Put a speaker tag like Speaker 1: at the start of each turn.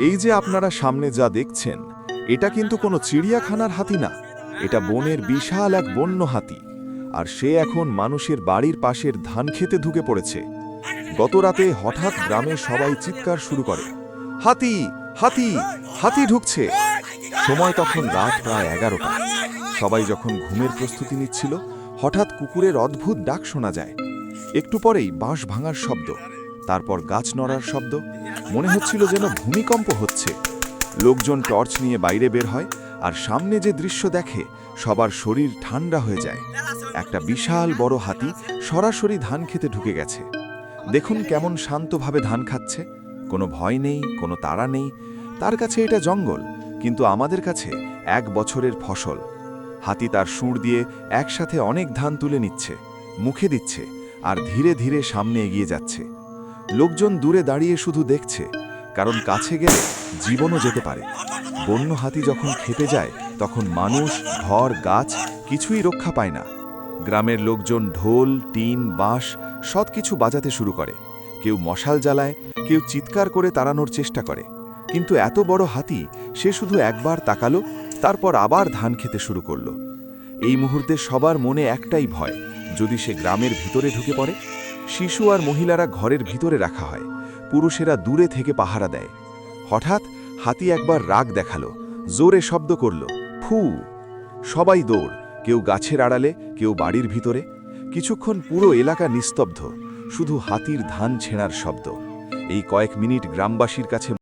Speaker 1: এই যে আপনারা সামনে যা দেখছেন, এটা কিন্তু কোনো চিড়িয়াখানার হাতি না। এটা বনের বিশাল এক বন্য হাতি। আর সে এখন মানুষের বাড়ির পাশের ধান খেতে ঢুকে পড়েছে। গত রাতে হঠাৎ গ্রামে সবাই চিৎকার শুরু করে। হাতি হাতি হাতি ঢুকছে। সময় তখন রাত প্রায় এগারোটা। সবাই যখন ঘুমের প্রস্তুতি নিচ্ছিল, হঠাৎ কুকুরের অদ্ভুত ডাক শোনা যায়। একটু পরেই বাঁশ ভাঙার শব্দ। তারপর গাছ নড়ার শব্দ। মনে হচ্ছিল যেন ভূমিকম্প হচ্ছে। লোকজন টর্চ নিয়ে বাইরে বের হয় আর সামনে যে দৃশ্য দেখে, সবার শরীর ঠান্ডা হয়ে যায়। একটা বিশাল বড় হাতি সরাসরি ধান খেতে ঢুকে গেছে। দেখুন কেমন শান্তভাবে ধান খাচ্ছে। কোনো ভয় নেই, কোনো তাড়া নেই। তার কাছে এটা জঙ্গল, কিন্তু আমাদের কাছে এক বছরের ফসল। হাতি তার সুর দিয়ে একসাথে অনেক ধান তুলে নিচ্ছে, মুখে দিচ্ছে, আর ধীরে ধীরে সামনে এগিয়ে যাচ্ছে। লোকজন দূরে দাঁড়িয়ে শুধু দেখছে, কারণ কাছে গেলে জীবনও যেতে পারে। বন্য হাতি যখন খেপে যায়, তখন মানুষ, ঘর, গাছ কিছুই রক্ষা পায় না। গ্রামের লোকজন ঢোল, টিন, বাঁশ সব কিছু বাজাতে শুরু করে। কেউ মশাল জ্বালায়, কেউ চিৎকার করে তাড়ানোর চেষ্টা করে। কিন্তু এত বড় হাতি, সে শুধু একবার তাকালো, তারপর আবার ধান খেতে শুরু করল। এই মুহূর্তে সবার মনে একটাই ভয়, যদি সে গ্রামের ভিতরে ঢুকে পড়ে শিশু আর মহিলারা ঘরের ভিতরে রাখা হয়। পুরুষেরা দূরে থেকে পাহারা দেয়। হঠাৎ হাতি একবার রাগ দেখাল, জোরে শব্দ করল, ফু! সবাই দৌড়, কেউ গাছের আড়ালে, কেউ বাড়ির ভিতরে। কিছুক্ষণ পুরো এলাকা নিস্তব্ধ, শুধু হাতির ধান ছেঁড়ার শব্দ। এই কয়েক মিনিট গ্রামবাসীর কাছে